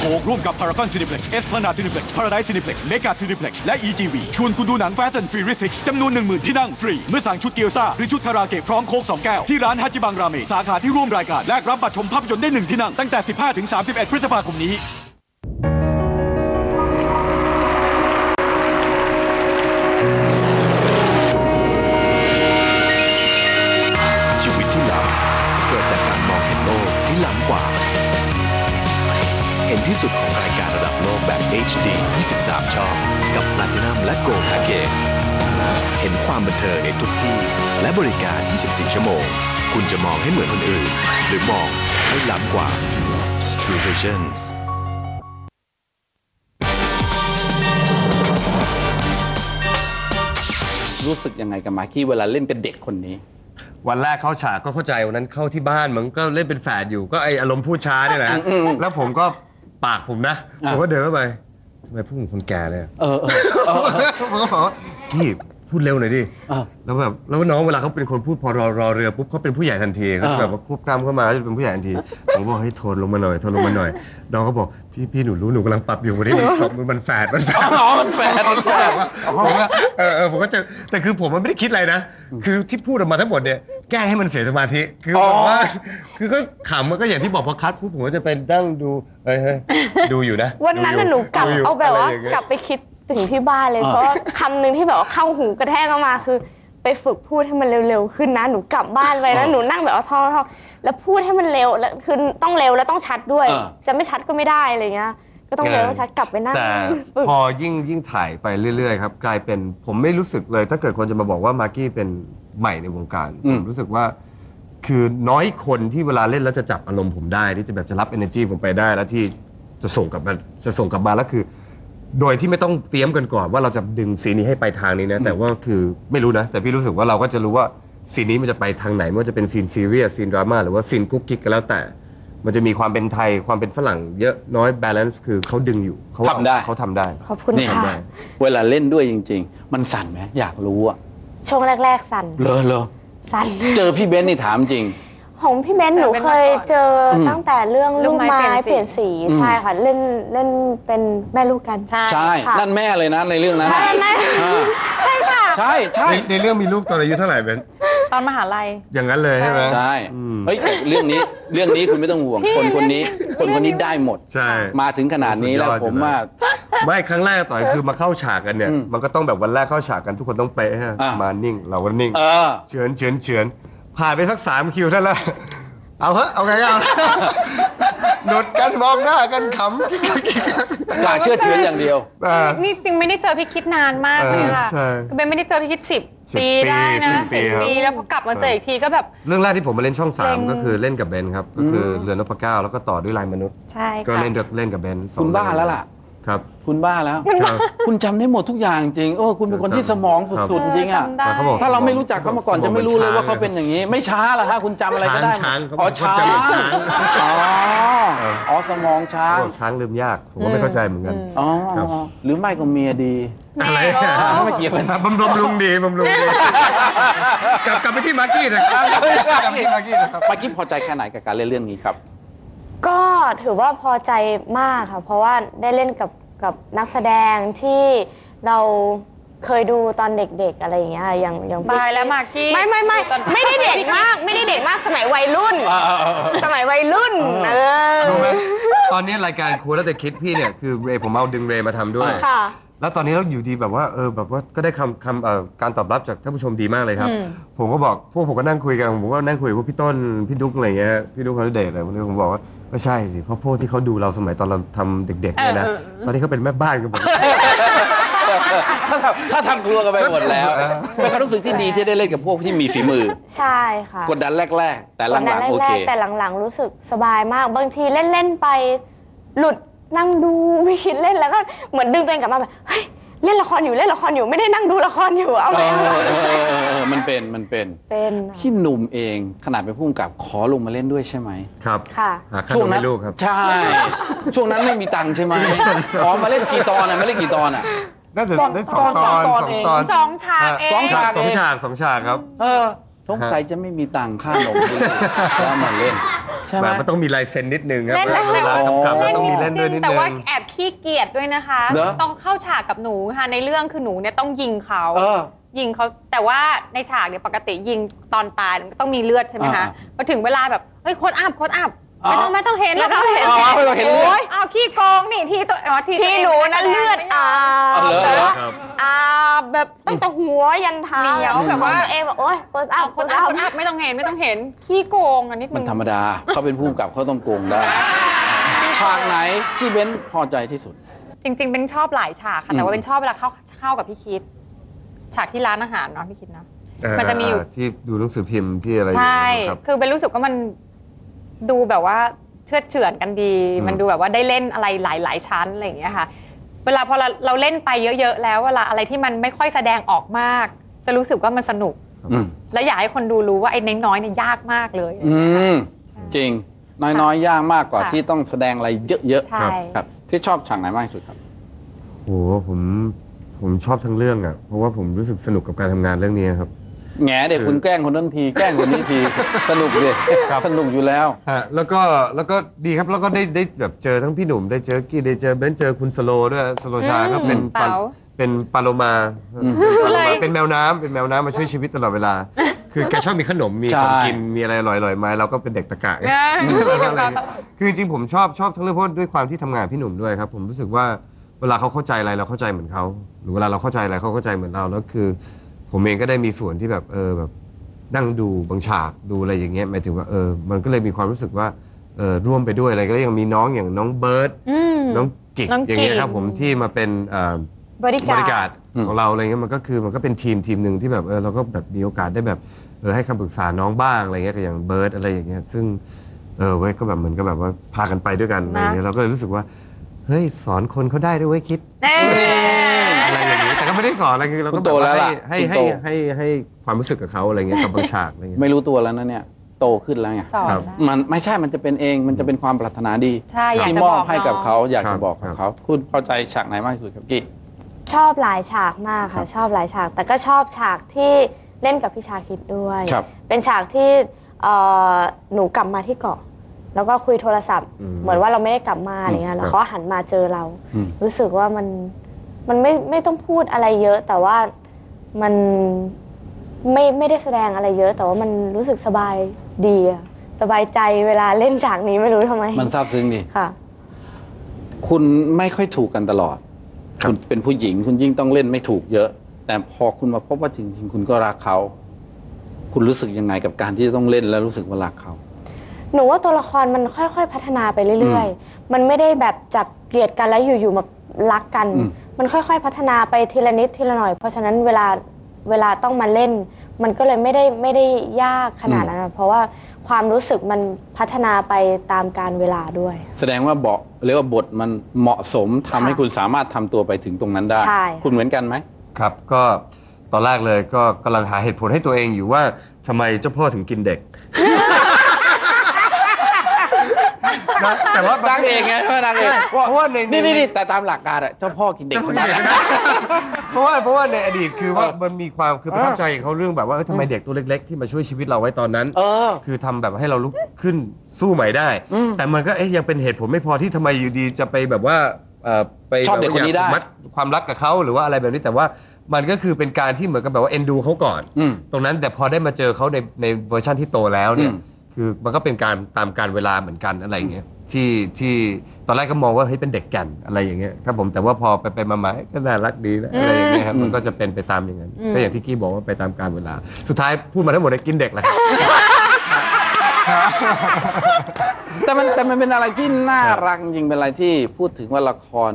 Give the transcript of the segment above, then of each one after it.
โคกร่วมกับ Paragon Cineplex S Planet Cineplex Paradise Cineplex Mega Cineplex และ EGV ชวนคุณดูหนัง Fast and Furious 6จำนวน 10,000 ที่นั่งฟรี เมื่อสั่งชุดเกียวซาหรือชุดคาราเกะพร้อมโค้ก2แก้ว ที่ร้านฮัจิบังราเมสาขาที่ร่วมรายการแลกรับบัตรชมภาพยนตร์ได้ 1 ที่นั่งตั้งแต่ 15 ถึง 31 พฤษภาคมนี้ สุดของรายการระดับโลกแบบ HD 23 ช่อง กับ Platinum และ Gold Package เห็นความบันเทิงในทุกที่ และบริการ 24 ชั่วโมง คุณจะมองให้เหมือนคนอื่น หรือมองให้ล้ำกว่า True Visions รู้สึกยังไงกับมากกี้เวลาเล่นกับเด็กคนนี้ วันแรกเข้าฉากก็เข้าใจวันนั้นเข้าที่บ้านมันก็เล่นเป็นแฝดอยู่ก็ไออารมณ์พูดช้าเนี่ยแหละอืมอืมแล้วผมก็ ปากผมนะ อะ ผมก็เดินเข้าไปทำไมพูดเหมือนคนแก่เลยอะเออเออเออเออ ผมก็บอกว่าพี่พูดเร็วหน่อยดิเออแล้วแบบแล้วน้องเวลาเขาเป็นคนพูดพอรอรอเรือปุ๊บเขาเป็นผู้ใหญ่ทันทีเขาอ่า แบบว่าควบกล้ามเข้ามาก็จะเป็นผู้ใหญ่ทันที ผมบอกให้โทนลงมาหน่อยโทนลงมาหน่อยน้องก็บอกพี่พี่หนูรู้หนูกำลังปรับอยู่วันนี้มันมันแฝดมันแฝด อ๋อมันแฝดมันแฝดผมว่าเออเออผมก็จะแต่คือผมมันไม่ได้คิดอะไรนะ คือที่พูดออกมาทั้งหมดเนี่ย แกล้งให้มันเสียสมาธิ คือแบบว่า คือก็ขำมันก็อย่างที่บอกพอคัดปุ๊บผมก็จะเป็นนั่งดูเอ้ยเฮ้ยดูอยู่นะวันนั้นน่ะหดูนูอยู่กลับดูยู่เอาแบบว่าะไรย่งงี้ย กลับไปคิดถึงที่บ้านเลยอ่า เพราะว่าคำหนึ่งที่แบบว่าเข้าหูกระแทกเข้ามาคือ ไปฝึกพูดให้มันเร็วๆขึ้นนะหนูกลับบ้านไปแล้วหนูนั่งแบบว่าท่องท่องแล้วพูดให้มันเร็วแล้วคือต้องเร็วแล้วต้องชัดด้วย อ่า จะไม่ชัดก็ไม่ได้อะไรเงี้ยก็ต้องเร็วต้องชัดกลับไปนั่งแต่ฝึก พอยิ่งยิ่งถ่ายไปเรื่อยๆครับ กลายเป็นผมไม่รู้สึกเลย ถ้าเกิดคนจะมาบอกว่ามากกี้เป็น ใหม่ในวงการ อืผม มรู้สึกว่า คือน้อยคนที่เวลาเล่นแล้วจะจับอารมณ์ผมได้ที่จะแบบจะรับ energy ผมไปได้แล้วที่จะส่งกลับมาจะส่งกลับมาแล้วคือ โดยที่ไม่ต้องเตรียมกันก่อนว่าเราจะดึงซีนนี้ให้ไปทางนี้นะ แต่ว่าคือไม่รู้นะ แต่พี่รู้สึกว่าเราก็จะรู้ว่าซีนนี้มันจะไปทางไหนไม่ว่าจะเป็นซีนซีเรียสซีนดราม่าหรือว่าซีนกุ๊กกิ๊กก็แล้วแต่ มันจะมีความเป็นไทยความเป็นฝรั่งเยอะน้อยบาลานซ์คือเขาดึงอยู่เขาทำได้ เขาทำได้ ขอบคุณนี่ ค่ะ เวลาเล่นด้วยจริง ๆ มันสั่นไหมอยากรู้อะ ช่วงแรก ๆ สั่นเลอเลอสั่น เจอพี่เบนซ์นี่ถามจริง ของพี่เบนซ์หนูเคยเจออมตั้งแต่เรื่องลูลูกกไม้ไม้เปเปลี่ลี่ยยนนสีสีใช่ค่ะเล่นเล่นเป็นแม่ลูกกันใช่ใช่ ค่ะนั่นแม่เลยนะในเรื่องนั้นใช่แม่ อ่าใช่ค่ะ ใช่ใช่ ในในเรื่องมีลูกตอนอายุเท่าไหร่เบน ตอนมหาลัย อย่างนั้นเลยใช่ไหมใช่อืมเฮ้ยแต่เรื่องนี้เรื่องนี้คุณไม่ต้องห่วง คนคนนี้ คนคนนี้ได้หมด ใช่ มาถึงขนาดนี้แล้วสุดยอด ผมว่า ไม่ครั้งแรกต่อยคือมาเข้าฉากกันเนี่ย อืมมันก็ต้องแบบวันแรกเข้าฉากกันทุกคนต้องเป๊ะฮะอะ มานิ่งเราก็นิ่ง เออ เฉือนเฉือนเฉือนผ่านไปสักสามคิวเท่านั้นแหละเอาเถอะเอาไงก็เอาหนดกันมองหน้ากันขำกิ๊กกักกิ๊กกักกล้าเชื่อเฉือนอย่างเดียว อ่านี่จริงไม่ได้เจอพี่คิดนานมากเลยค่ะเออใช่ เบนไม่ได้เจอพี่คิดสิบ 10ปีได้นะปี10ปีสิบครับ ปีแล้วพอกลับมาเจออีกทีก็แบบ เรื่องแรกที่ผมมาเล่นช่องสามเล่น ก็คือเล่นกับเบนครับ ก็คืออมเรือนนพเก้าแล้วก็ต่อด้วยลายมนุษย์ ใช่ก็ค่ะ เล่นกับเล่นกับเบนสองคุณบ้าเรื่องแล้วล่ะ ครับ คุณบ้าแล้ว ครับ คุณจำได้หมดทุกอย่างจริง โอ้ คุณเป็นคนที่สมองสุดๆจริงอะ จำได้ แต่เขาบอก ถ้าเราไม่รู้จักเขามาก่อนจะไม่รู้เลยว่าเขาเป็นอย่างนี้ ไม่ช้าเหรอฮะคุณจำอะไรก็ได้ช้างช้างอ๋อเขาช้างบอกว่าจำช้างอ๋อเอออ๋อสมองช้างเขาบอกช้างลืมยาก ผมก็ไม่เข้าใจเหมือนกัน อ๋อครับ หรือไม่ก็เมียดีอะไรไม่เกี่ยวกัน บำบำรุงดีบำรุงดีกลับกลับไปที่มาร์กี้นะครับกลับไปที่มาร์กี้นะครับ ปากี้พอใจแค่ไหนกับการเล่นเรื่องนี้ครับ ก็ถือว่าพอใจมากค่ะ เพราะว่าได้เล่นกับกับนักแสดงที่เราเคยดูตอนเด็กๆอะไรอย่างเงี้ยค่ะอย่างอย่างพี่บายแล้วมากกี้ไม่ไม่ไม่ตอนไม่ได้เด็กมากไม่ได้เด็กมากสมัยวัยรุ่นสมัยวัยรุ่นเออรู้ไหมตอนนี้รายการครูแล้วแต่คิดพี่เนี่ยคือเรย์ผมเอาดึงเรย์มาทำด้วย ค่ะ แล้วตอนนี้เราอยู่ดีแบบว่าเออแบบว่าก็ได้คำคำเอ่อการตอบรับจากท่านผู้ชมดีมากเลยครับอืมผมก็บอกพวกผมก็นั่งคุยกันผมก็นั่งคุยกับพวกพี่ต้นพี่ดุ๊กอะไรเงี้ยพี่ดุ๊กเขาเดชอะไรพวกนี้ผมบอกว่า ไม่ใช่สิเพราะพวกที่เขาดูเราสมัยตอนเราทำเด็กๆเนี่ยนะเออเออตอนนี้เขาเป็นแม่บ้านกันหมด ถ้าทำครัวกันไปหมดแล้วเป็นความรู้สึกที่ดีที่ได้เล่นกับพวกที่มีฝีมือ ใช่ค่ะกดดันแรก ๆ แต่หวันลันั้งนๆโอแรเคกๆแต่หลังๆ รู้สึกสบายมาก บางทีเล่น ๆ ไป หลุดนั่งดูไม่คิดเล่นแล้วก็เหมือนดึงตัวเองกลับมาแบบเฮ้ย เล่นละครอยู่เล่นละครอยู่ไม่ได้นั่งดูละครอยู่เอาเอไหมอเอาไหมเออเออเออเออมันเป็นมันเป็นเป็นอะพี่หนุ่มเองขนาดเป็นผู้กำกับขอลงมาเล่นด้วยใช่ไหมครับค่ะหาขนมให้ลูกครับ ใช่ ช่วงนั้นไม่มีตังค์ใช่ไหมขอมาเล่นกี่ตอนอะมาเล่นกี่ตอนอะ น่าจะตอนได้สองตตออนนสองตอนสองเองตอนสองฉากเอง สองฉาก สองฉากสองฉากครับ เออ สงสัยจะไม่มีตังค่านมด้วยแล้วมาเล่นใช่ไหมแบบมันต้องมีลายเซ็นนิดนึงครับเล่นได้เวลากำกับมันต้องมีเล่นด้วยนิดแต่นึว่างแอบขี้เกียจด้วยนะคะเหรอต้องเข้าฉากกับหนูค่ะในเรื่องคือหนูเนี่ยต้องยิงเขาเออยิงเขาแต่ว่าในฉากเนี่ยปกติยิงตอนตายมันต้องมีเลือดใช่ไหมคะอ่าพอถึงเวลาแบบเฮ้ยโคตรอัพโคตรอัพอ๋อ ไม่ต้องไม่ต้องเห็นไม่ต้องเห็น อ๋อไม่ต้องเห็นเลือดอ้าวขี้โกงนี่ที่ตัวอ๋อที่ที่หนูนั้นเลือดอาบเอาเหรอแบบว่าครับ อาบแบบตั้งแต่หัวยันเท้าเหนียวแบบว่า ตัวเองแบบโอ๊ยโคตรอัอ้าวพโคโคตตรรอัอัพพโคตรอัพไม่ต้องเห็นไม่ต้องเห็นขี้โกงอันนี้มันธรรมดาเขาเป็นผู้กำกับเขาต้องโกงได้ ฉากไหนที่เบ้นพอใจที่สุด จริง ๆ เป็นชอบหลายฉากค่ะแต่ว่าเป็นชอบเวลาเข้าเข้ากับพี่คิด ฉากที่ร้านอาหารเนาะพี่คิดเนาะ มันจะมีอยู่ ที่ดูหนังสือพิมพ์ที่อะไรอย่างใช่เงี้ยครับ คือเป็นรู้สึกว่ามัน ดูแบบว่าเชื่อดเฉือนกันดีอืมมันดูแบบว่าได้เล่นอะไรหลาย ๆ ชั้นอะไรอย่างเงี้ยค่ะ เวลาพอเราเราเล่นไปเยอะ ๆ แล้วเวลาอะไรที่มันไม่ค่อยแสดงออกมาก จะรู้สึกว่ามันสนุกอืมและอยากให้คนดูรู้ว่าไอ้น้อยๆเนี่ยยากมากเลยอืมจริง น้อยๆ ยากมากกว่าค่ะ ที่ต้องแสดงอะไรเยอะใช่ ๆครับ ที่ชอบฉากไหนมากที่สุดครับ โหผมผมชอบทั้งเรื่องอะ เพราะว่าผมรู้สึกสนุกกับการทำงานเรื่องนี้ครับ แง่เด็กคุณแกล้งคนนั้นทีแกล้งคนนี้ทีสนุกเลยครับ สนุกอยู่แล้ว ฮะแล้วก็แล้วก็ดีครับแล้วก็ได้ได้แบบเจอทั้งพี่หนุ่มได้เจอกี้ได้เจอเบนซ์เจอคุณสโลด้วยสโลชาก็เป็นเต๋า เป็นปลาโลมาอืมปลาโลเลมายเป็นแมวน้ำเป็นแมวน้ำมาช่วยชีวิตตลอดเวลา คือแกชอบมีขนมมีใช่ ของกินมีอะไรอร่อยๆมาเราก็เป็นเด็กตะกะเนี่ยคือจริงๆผมชอบชอบทั้งเรื่องเพราะด้วยความที่ทำงานพี่หนุ่มด้วยครับ ผมรู้สึกว่าเวลาเขาเข้าใจอะไรเราเข้าใจเหมือนเขาหรือเวลาเราเข้าใจอะไรเขาเข้าใจเหมือนเราแล้วคือ ผมเองก็ได้มีส่วนที่แบบเออแบบนั่งดูบางฉากดูอะไรอย่างเงี้ยหมายถึงว่าเออมันก็เลยมีความรู้สึกว่าเออร่วมไปด้วยอะไรก็ยังมีน้องอย่างน้องเบิร์ตอืม น้องกิกน้องอย่างเงี้ยกิ่งครับผมที่มาเป็นเอ่อ บริบการ ริการอืมของเราอะไรเงี้ยมันก็คือมันก็เป็นทีมทีมหนึ่งที่แบบเออเราก็แบบมีโอกาสได้แบบเออให้คำปรึกษาน้องบ้างอะไรเงี้ยก็อย่างเบิร์ตอะไรอย่างเงี้ยซึ่งเออเว้ยก็แบบเหมือนก็แบบว่าพากันไปด้วยกันอะไรเงี้ยเราก็เลยรู้สึกว่าเฮ้ยสอนคนเขาได้ด้วยเว้ยคิด แน่ ก็ไม่ได้สอนอะไรคือเราคุก็ณแบโตบแล้วว่าล่ะให้คุณให้โตให้ให้ให้ความรู้สึกกับเขาอะไรเงี้ยกับบางฉากอะไรเงี้ยไม่รู้ตัวแล้วนะเนี่ยโตขึ้นแล้วไงสอนครับได้มันไม่ใช่มันจะเป็นเองมันจะเป็นความปรารถนาดีใช่อยากที่จะมบออบกให้กับน้องเขาอยากครัจะบบอกกับเขาคุณพอใจฉากไหนมากที่สุดครับกี้ชอบหลายฉากมากค่ะ ชอบหลายฉาก แต่ก็ชอบฉากที่เล่นกับพี่ชาคิดด้วย ครับ เป็นฉากที่เอ่อหนูกลับมาที่เกาะ แล้วก็คุยโทรศัพท์ อืมเหมือนว่าเราไม่ได้กลับมาอะไรเงี้ยอืมแล้วเขาหันมาเจอเรา อืม รู้สึกว่ามัน มันไม่ไม่ต้องพูดอะไรเยอะ แต่ว่ามันไม่ไม่ได้แสดงอะไรเยอะ แต่ว่ามันรู้สึกสบายดีอะสบายใจเวลาเล่นฉากนี้ไม่รู้ทำไมมันซาบซึ้งดีค่ะ คุณไม่ค่อยถูกกันตลอดครับคุณเป็นผู้หญิงคุณยิ่งต้องเล่นไม่ถูกเยอะ แต่พอคุณมาพบว่าจริงๆคุณก็รักเขา คุณรู้สึกยังไงกับการที่จะต้องเล่นแล้วรู้สึกว่ารักเขา หนูว่าตัวละครมันค่อยๆ พัฒนาไปเรื่อย ๆ มันไม่ได้แบบจับเกลียดกันแล้วอยู่ๆมา รักกันอืมมันค่อยๆ พัฒนาไปทีละนิดทีละหน่อย เพราะฉะนั้นเวลาเวลาต้องมาเล่น มันก็เลยไม่ได้ไม่ได้ยากขนาดนั้นอะเพราะว่าความรู้สึกมันพัฒนาไปตามการเวลาด้วย แสดงว่าเบาเรียกว่าบทมันเหมาะสมทำให้ค่ะคุณสามารถทำตัวไปถึงตรงนั้นได้ ใช่ คุณเหมือนกันไหม ครับก็ตอนแรกเลยก็กำลังหาเหตุผลให้ตัวเองอยู่ว่าทำไมเจ้าพ่อถึงกินเด็ก นะแต่ว่าดังเองไงใช่ไหมดังเองเพราะว่าในนี่นี่นี่แต่ตามหลักการอะเจ้าพ่อกินเด็กคนนั้นเพราะว่าเพราะว่าในอดีตคือว่าเออมันมีความคือประทับใจของเขาเรื่องแบบว่าเอ้ยทำไมเด็กตัวเล็ก ๆ ที่มาช่วยชีวิตเราไว้ตอนนั้นเออคือทำแบบให้เราลุกขึ้นสู้ใหม่ได้อืมแต่มันก็เอ๊ยยังเป็นเหตุผลไม่พอที่ทำไมอยู่ดีจะไปแบบว่าเอ่อไปชอบเด็กคนนี้ได้แบบว่าอยากผูกมัดความรักกับเขาหรือว่าอะไรแบบนี้แต่ว่ามันก็คือเป็นการที่เหมือนกับแบบว่าเอ็นดูเขาก่อนอืมตรงนั้นแต่พอได้มาเจอเขาในในเวอร์ชันที่โตแล้วเนี่ยอืม คือมันก็เป็นการตามการเวลาเหมือนกันอะไรอย่างเงี้ยที่ที่ตอนแรกก็มองว่าเฮ้ยเป็นเด็กแก่นอะไรอย่างเงี้ยครับผมแต่ว่าพอไปไปมามาก็น่ารักดีนะอะไรอย่างเงี้ยครับอืมมันก็จะเป็นไปตามอย่างนั้นอืมก็อย่างที่กี้บอกว่าไปตามการเวลา สุดท้ายพูดมาทั้งหมดเลยกินเด็กแหละครับ แต่มันแต่มันเป็นอะไรที่น่ารักจริงๆเป็นอะไรที่พูดถึงว่าละคร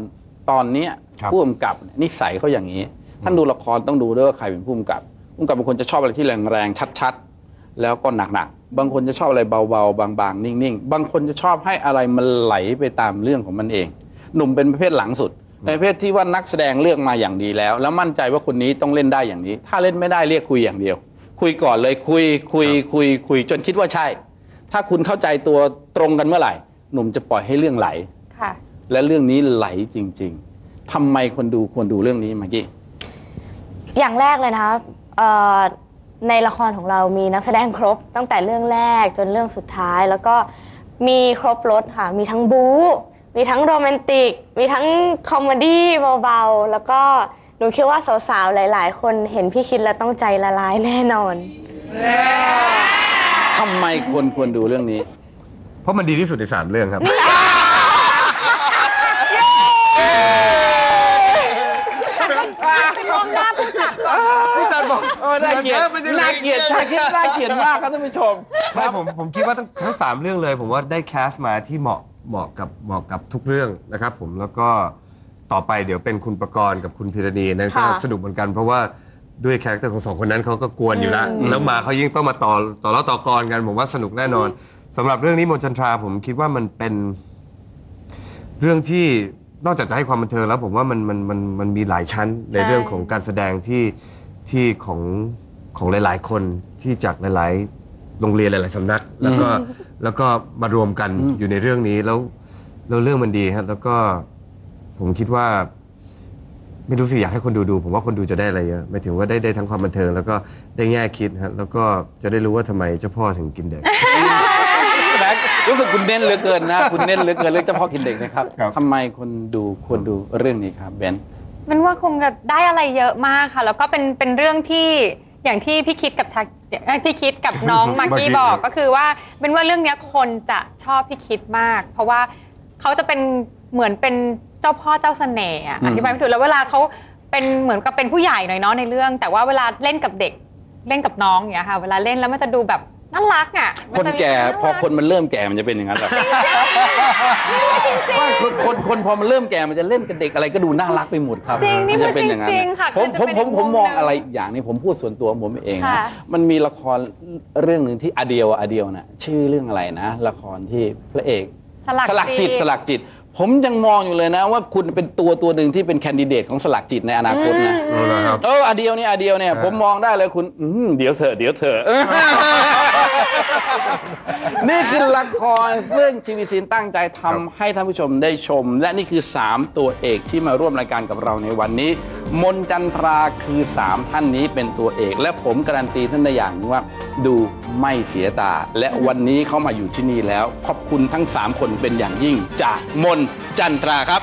ตอนเนี้ยครับ ผู้กำกับเนี่ยนิสัยเขาอย่างนี้ ท่านดูละครต้องดูด้วยว่าใครเป็นผู้กำกับผู้กำกับบางคนจะชอบอะไรที่แรงๆชัดๆ แล้วก็หนักๆ บางคนจะชอบอะไรเบาๆ บางๆ นิ่งๆ บางคนจะชอบให้อะไรมันไหลไปตามเรื่องของมันเอง หนุ่มเป็นประเภทหลังสุดเป็นประเภทที่ว่านักแสดงเลือกมาอย่างดีแล้ว แล้วมั่นใจว่าคนนี้ต้องเล่นได้อย่างนี้ ถ้าเล่นไม่ได้เรียกคุยอย่างเดียว คุยก่อนเลยคุยคุยคุยคุยจนคิดว่าใช่ ถ้าคุณเข้าใจตัวตรงกันเมื่อไหร่ หนุ่มจะปล่อยให้เรื่องไหลค่ะ และเรื่องนี้ไหลจริง ๆทำไมคนดูควรดูเรื่องนี้มากกี้อย่างแรกเลยนะคะเอ่อ ในละครของเรามีนักแสดงครบตั้งแต่เรื่องแรกจนเรื่องสุดท้ายแล้วก็มีครบรถค่ะ มีทั้งบู๊มีทั้งโรแมนติก มีทั้งคอมเมดี้เบาๆ แล้วก็หนูคิดว่าสาวๆ หลายๆ คนเห็นพี่คิดแล้วต้องใจละลายแน่นอน ทำไมคนควรดูเรื่องนี้ เพราะมันดีที่สุดในสามเรื่องครับ พี่ จันบอกเออน่าเกลียดมันจะน่าเกลียดชาคิดน่าเกลียดมากครับท่านผู้ชม ไม่ผมผมคิดว่าทั้งทั้งสามเรื่องเลย ผมว่าได้แคสมาที่เหมาะเหมาะกับเหมาะกับทุกเรื่องนะครับ ผมแล้วก็ต่อไปเดี๋ยวเป็นคุณประกรณ์กับคุณพิรณีนั่นก็ค่ะสนุกเหมือนกันเพราะว่าด้วยคาแรคเตอร์ของสองคนนั้นเขาก็กวนอยู่แล้วแล้วมาเขายิ่งต้องมาต่อต่อแล้วต่อกรกันผมว่าสนุกแน่นอนสำหรับเรื่องนี้มนต์จันทราผมคิดว่ามันเป็น เรื่องที่นอกจากจะให้ความบันเทิงแล้วผมว่ามันมันมันมันมีหลายชั้นในใช่ เรื่องของการแสดงที่ ที่ของของหลาย ๆ คนที่จากหลาย ๆ โรงเรียนหลาย ๆสำนัก แล้วก็แล้วก็มารวมกันอืมอยู่ในเรื่องนี้แล้วแล้วเรื่องมันดีครับแล้วก็ผมคิดว่า ไม่รู้สิอยากให้คนดูดู ผมว่าคนดูจะได้อะไรเยอะหมายถึงว่าได้ได้ทั้งความบันเทิง แล้วก็ได้แง่คิดครับแล้วก็จะได้รู้ว่าทำไมเจ้าพ่อถึงกินเด็ก แบงค์รู้สึกคุณเน้นเหลือเกินนะ คุณเน้นเหลือเกินเรื่องเฉพาะกินเด็กนะครับครับ ทำไมคนดูควรดูเรื่องนี้ครับเบนซ์ มันว่าคงจะได้อะไรเยอะมากค่ะ แล้วก็เป็นเป็นเรื่องที่อย่างที่พี่คิดกับชาเอ้ยพี่คิดกับน้องมากกี้มากกี้บอกก็คือว่าเป็นว่าเรื่องเนี้ยคนจะชอบพี่คิดมาก เพราะว่าเขาจะเป็นเหมือนเป็นเจ้าพ่อเจ้าเสน่ห์อะอืมอธิบายไม่ถูกแล้วเวลาเขาเป็นเหมือนกับเป็นผู้ใหญ่หน่อยเนาะในเรื่อง แต่ว่าเวลาเล่นกับเด็กเล่นกับน้องอย่างเงี้ยค่ะ เวลาเล่นแล้วมันจะดูแบบ น่ารักอะมัคนจะมีแก่วามารัพอคนมันเริ่มแก่มันจะเป็นอย่างนั้นแหละว่าคนคนคนพอมันเริ่มแก่มันจะเล่นกับเด็กอะไรก็ดูน่ารักไปหมดครับจริงนี่มัคือจะเป็นอย่างนั้นจริงๆค่ะผมคือจะผมเป็นผมอีกผมมุมมองหนึ่งอะไรอย่างนี้ผมพูดส่วนตัวของผมเองนะค่ะ มันมีละครเรื่องหนึ่งที่อเดียวอเดียวนะชื่อเรื่องอะไรนะ ละครที่พระเอก สลักสลักจิตจิตสลักจิต ผมยังมองอยู่เลยนะ ว่าคุณเป็นตัวตัวหนึ่งที่เป็นแคนดิเดตของสลักจิตในอนาคตนะเอาละครับ เอออเดียวเนี่ยอเดียวเนี่ยเออผมมองได้เลยคุณอืมเดี๋ยวเถอะเดี๋ยวเถอะ นี่คือละครซึ่งทีวีซีนตั้งใจทำให้ท่านผู้ชมได้ชม และนี่คือ 3 ตัวเอกที่มาร่วมรายการกับเราในวันนี้ มนจันทราคือ 3 ท่านนี้เป็นตัวเอก และผมการันตีท่านได้อย่างหนึ่งว่า ดูไม่เสียตา และวันนี้เขามาอยู่ที่นี่แล้ว ขอบคุณทั้ง 3 คนเป็นอย่างยิ่งจากมนจันทราครับ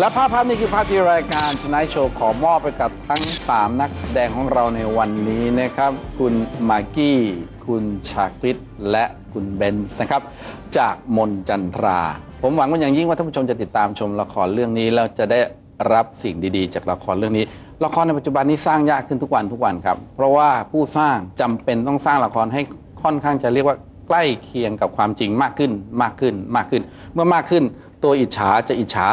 และภาพภาพนี้คือภาพที่รายการ Tonight Show ขอมอบไปกับทั้ง 3 นักแสดงของเราในวันนี้นะครับ คุณมากกี้ คุณชาคริตและคุณเบนส์นะครับ จากมนจันทรา ผมหวังว่าอย่างยิ่งว่าท่านผู้ชมจะติดตามชมละครเรื่องนี้แล้วจะได้รับสิ่งดีๆ จากละครเรื่องนี้ ละครในปัจจุบันนี้สร้างยากขึ้นทุกวันทุกวันครับ เพราะว่าผู้สร้างจำเป็นต้องสร้างละครให้ค่อนข้างจะเรียกว่าใกล้เคียงกับความจริงมากขึ้นมากขึ้นมากขึ้น เมื่อมากขึ้น ตัวอิจฉาจะอิจฉา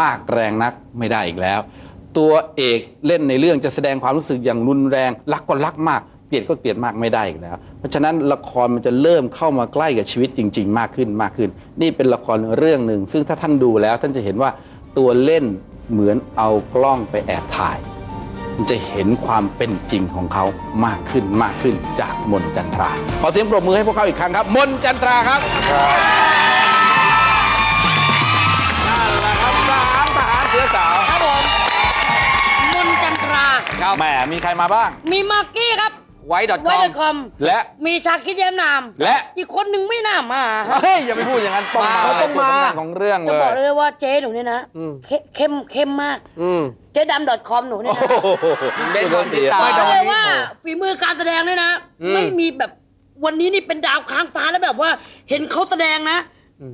มากแรงนักไม่ได้อีกแล้ว ตัวเอกเล่นในเรื่องจะแสดงความรู้สึกอย่างรุนแรง รักก็รักมากเกลียดก็เกลียดมากไม่ได้อีกแล้ว เพราะฉะนั้นละครมันจะเริ่มเข้ามาใกล้กับชีวิตจริง ๆ มากขึ้นมากขึ้น นี่เป็นละครเรื่องหนึ่ง ซึ่งถ้าท่านดูแล้วท่านจะเห็นว่าตัวเล่นเหมือนเอากล้องไปแอบถ่าย จะเห็นความเป็นจริงของเขามากขึ้นมากขึ้นจากมนจันทรา ขอเสียงปรบมือให้พวกเขาอีกครั้งครับ มนจันทราครับนั่นแหละครับสามทหารเสือสาวครับผมมนจันทราครับแหมมีใครมาบ้าง มีมากกี้ครับ ไว้ดอทคไว้อในมคอมและ มีชาคิดแย้มนาม และ อีกคนหนึ่งไม่น่ามาเฮ้ย อย่าไปพูดอย่างนั้นต้องมาเขาต้องมาตัวสำคัญของเรื่องจะเลบอกยเลยว่าเจ๊หนูเนี่ยนะเข้เข้มเข้มมาก อืมเจ๊ดำ .com หนูเนี่ยนะเด่นคนสีตาไม่ดบออก เลยว่าฝีมือการแสดงเนี่ยนะ อืมไม่มีแบบวันนี้นี่เป็นดาวค้างฟ้าแล้วแบบว่า เห็นเขาแสดงนะ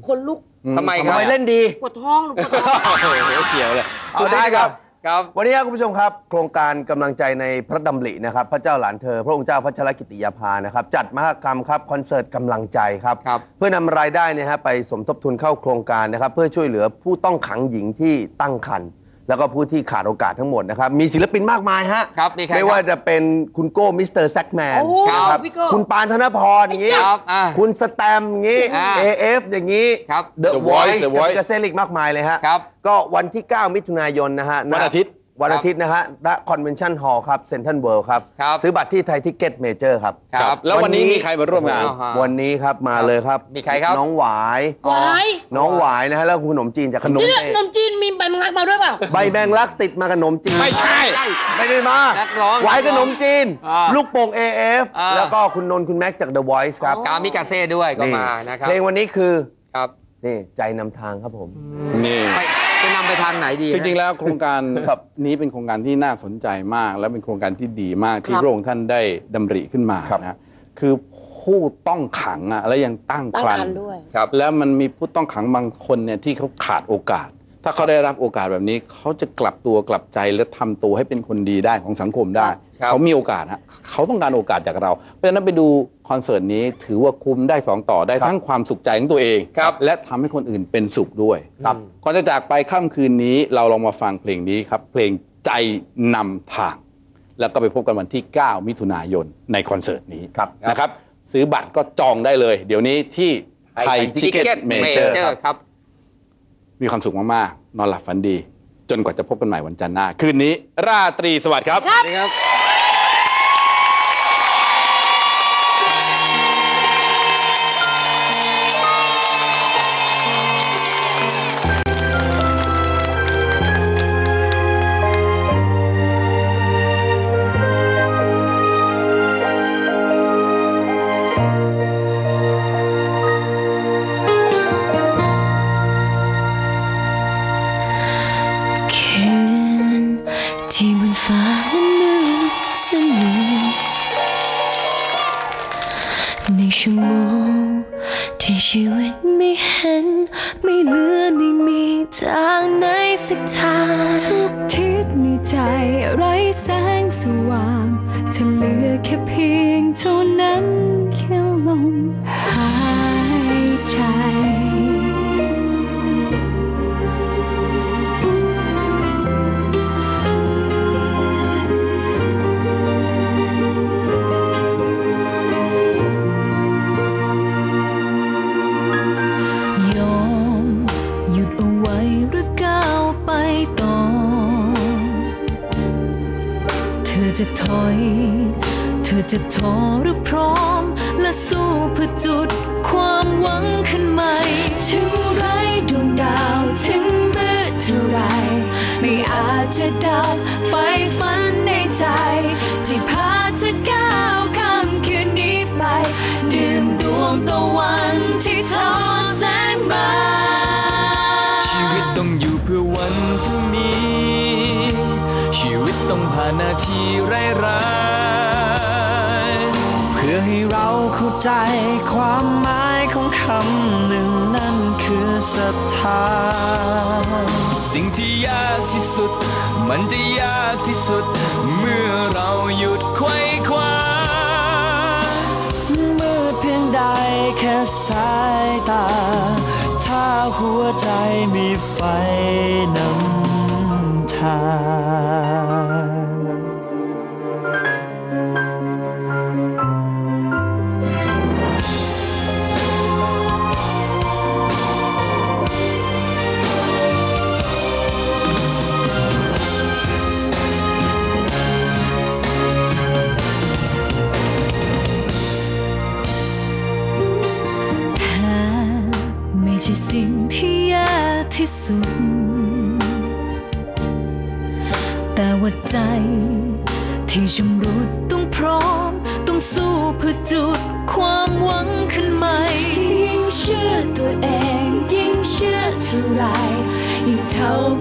คนลุกทำไมครับ ทำไมเล่นดี ปวดท้องหนูปวดท้อง โอ้โหเกี่ยวเลยสุดท้ายครับ ครับ วันนี้ครับคุณผู้ชมครับ โครงการกำลังใจในพระดำรินะครับ พระเจ้าหลานเธอ พระองค์เจ้าพัชรกิติยาภานะครับ จัดมหกรรมครับคอนเสิร์ตกำลังใจครับ ครับ เพื่อนำรายได้เนี่ยฮะไปสมทบทุนเข้าโครงการนะครับ เพื่อช่วยเหลือผู้ต้องขังหญิงที่ตั้งครรภ์ แล้วก็ผู้ที่ขาดโอกาสทั้งหมดนะครับ มีศิลปินมากมายฮะ ครับนี่ใครไม่ว่าจะเป็นคุณโก้มิสเตอร์แซกแมนโอ้นะครับพี่โก้ คุณปานธนพรอย่างงี้ ครับอ่า คุณสแตมอย่างงี้ อ่า AF อย่างงี้ ครับ The The Voice Voice The Voice กระเซลิกมากมายเลยฮะ ครับ ก็วันที่ 9 มิถุนายนนะฮะณวันอาทิตย์ วันอาทิตย์นะฮะณคอนเวนชั่นฮอลล์ครับเซ็นทรัลเวิลด์ครับ ครับ ซื้อบัตรที่ไทยทิกเก็ตเมเจอร์ครับครับ แล้ววันนี้มีใครมาร่วมงานอ่าฮะวันนี้ครับมาเลยครับมีใครครับ น้องหวายหวายน้องหวายนะฮะแล้วคุณขนมจีนจากขนมนี่เทขนมจีนมีใบมังลักมาด้วยเปล่า ใบแมงลักติดมาขนมจีนไม่ใช่ ไม่ได้มานักร้องหวายขนมจีน อ่าลูกโป่ง AF อ่า แล้วก็คุณนนท์คุณแม็กซ์จาก The Voice ครับกามิกาเซ่ด้วยก็มานะครับเพลงวันนี้คือครับ นี่ใจนำทางครับผม นี่ ไป จะนำไปทางไหนดีจริงๆแล้วโครงการครับนี้เป็นโครงการที่น่าสนใจมาก และเป็นโครงการที่ดีมากที่ครับพระองค์ท่านได้ดำริขึ้นมาครับนะคือผู้ต้องขังอะแล้วยังตั้งตั้งครรครรภ์ภ์ด้วยครับแล้วมันมีผู้ต้องขังบางคนเนี่ยที่เขาขาดโอกาส ถ้าเขาได้รับโอกาสแบบนี้เขาจะกลับตัวกลับใจและทำตัวให้เป็นคนดีได้ของสังคมได้ครับ เขามีโอกาสฮะเขาต้องการโอกาสจากเรา เพราะฉะนั้นไปดูคอนเสิร์ตนี้ถือว่าคุ้มได้สองต่อได้ทั้งความสุขใจของตัวเองครับและทำให้คนอื่นเป็นสุขด้วยครับก่อนจะจากไปค่ำคืนนี้เราลองมาฟังเพลงนี้ครับ เพลงใจนำทาง แล้วก็ไปพบกันวันที่ 9 มิถุนายนในคอนเสิร์ตนี้ครับนะครับ ซื้อบัตรก็จองได้เลย เดี๋ยวนี้ที่ไทยทิเก็ตเมเจอร์ครับมีความสุขมากๆ นอนหลับฝันดี จนกว่าจะพบกันใหม่วันจันทร์หน้า คืนนี้ ราตรีสวัสดิ์ครับนี่ครับ ฟ้านั้นมืดสนิทในชั่วโมงที่ชีวิตไม่เห็น ไม่เหลือไม่มีทางไหนสักทาง จะท้อหรือพร้อม และสู้เพื่อจุดความหวังขึ้นใหม่ ถึงไรดวงดาวถึงมืดเท่าไร ไม่อาจจะดับไฟฝันในใจ ที่พาเธอก้าวข้ามคืนนี้ไป ดื่มดวงตะวันที่ทอแสงมาชีวิตต้องอยู่เพื่อวันพรุ่งนี้ ชีวิตต้องผ่านนาทีไร้าย ใจความหมายของคำหนึ่งนั่นคือศรัทธา สิ่งที่ยากที่สุด มันจะยากที่สุด เมื่อเราหยุดไขว้คว้ามืดเพียงใดแค่สายตา ถ้าหัวใจมีไฟนำทาง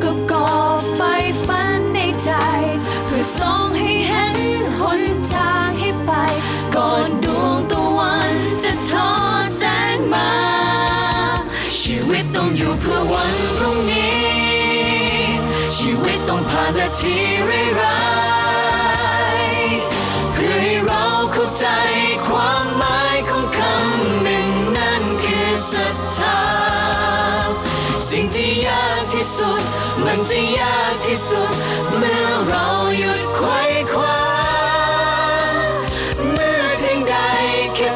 กับก่อไฟฝันในใจ เพื่อส่องให้เห็นหนทางให้ไป ก่อนดวงตะวันจะทอแสงมา ชีวิตต้องอยู่เพื่อวันพรุ่งนี้ ชีวิตต้องผ่านนาทีร้ ที่สุด มันจะยากที่สุด เมื่อเราหยุดควยคว้าเมื่อเพียงใดแค่